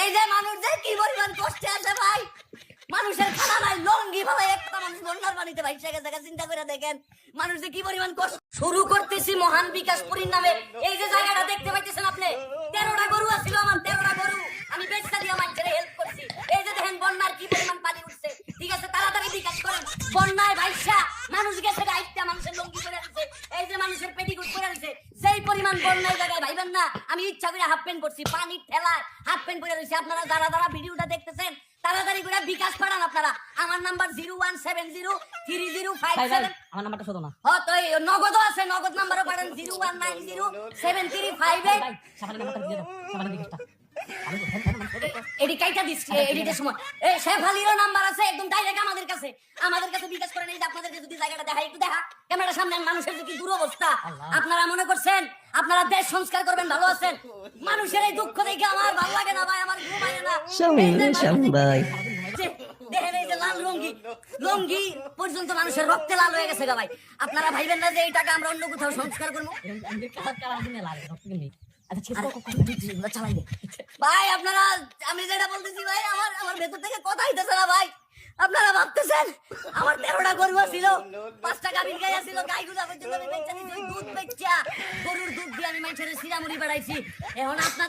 এই যে আছে দেখেন। মানুষ কি পরিমাণ কষ্ট? শুরু করতেছি মহান বিকাশ নামে। এই যে জায়গাটা দেখতে পাইতেছেন আপনি, তেরোটা গরু আছিল আমার, তেরোটা গরু। আমি বেচটা দিয়ে মানুষের হেল্প করছি। এই যে দেখেন বন্যার কি পরিমাণ পানি উঠছে। ঠিক আছে, তাড়াতাড়ি বিকাশ করেন। বন্যায় ভাইসা, মানুষ গেছে গাইতে মানুষের লঙ্গি করে দিচ্ছে এই যে মানুষের পেটিকুট করে দিচ্ছে সেই পরিমাণ বন্যায় জায়গায় ভাইবেন না। আমি ইচ্ছা করে হাফ প্যান্ট পরছি পানির ঠেলায় হাফ প্যান্ট পরে রয়েছে। আপনারা যারা যারা ভিডিওটা দেখতেছেন তাড়াতাড়ি করে বিকাশ পাঠান আপনারা। আমার number zero one seven zero three zero five seven আমার নাম্বারটা শোধো না। হ তো এই নগদও আছে নগদ নাম্বারও পাঠান zero one nine zero seven three five eight ভাই নাম্বারটা দিয়ে দাও সাফানের বিকাশটা এডি কাইটা দিচ্ছি এডিটের সময় এই শেফালিরও নাম্বার আছে একদম ডাইরেক্ট আমাদের কাছে। আমাদের কাছে বিকাশ করে নেই যে যদি জায়গাটা দেখা একটু দেখা। সামনে মানুষের যে কি দুরবস্থা। আপনারা মনে করছেন আপনারা দেশ সংস্কার করবেন ভালো আছেন? মানুষের এই দুঃখ দেখে আমার ভালো লাগে না ভাই আমার ঘুম না। ভাই। দেখেন এই যে লাল লঙ্গি লঙ্গি পর্যন্ত মানুষের রক্তে লাল হয়ে গেছে ভাই। আপনারা ভাইবেন না যে এই টাকা আমরা অন্য কোথাও সংস্কার করব? আমি। ভাই আপনারা যেটা বলতেছি ভাই আমার আমার ভেতর থেকে কথা হইতেছে না ভাই। আপনারা ভাবতেছেন আমার গরু ছিল পাঁচটা গাভীর গাই ছিল গাইগুলা পর্যন্ত আমি বেচা দিছি, দুধ বেচা, গরুর দুধ দিয়ে আমি মানুষের সিরামুড়ি বাড়াইছি এখন আপনার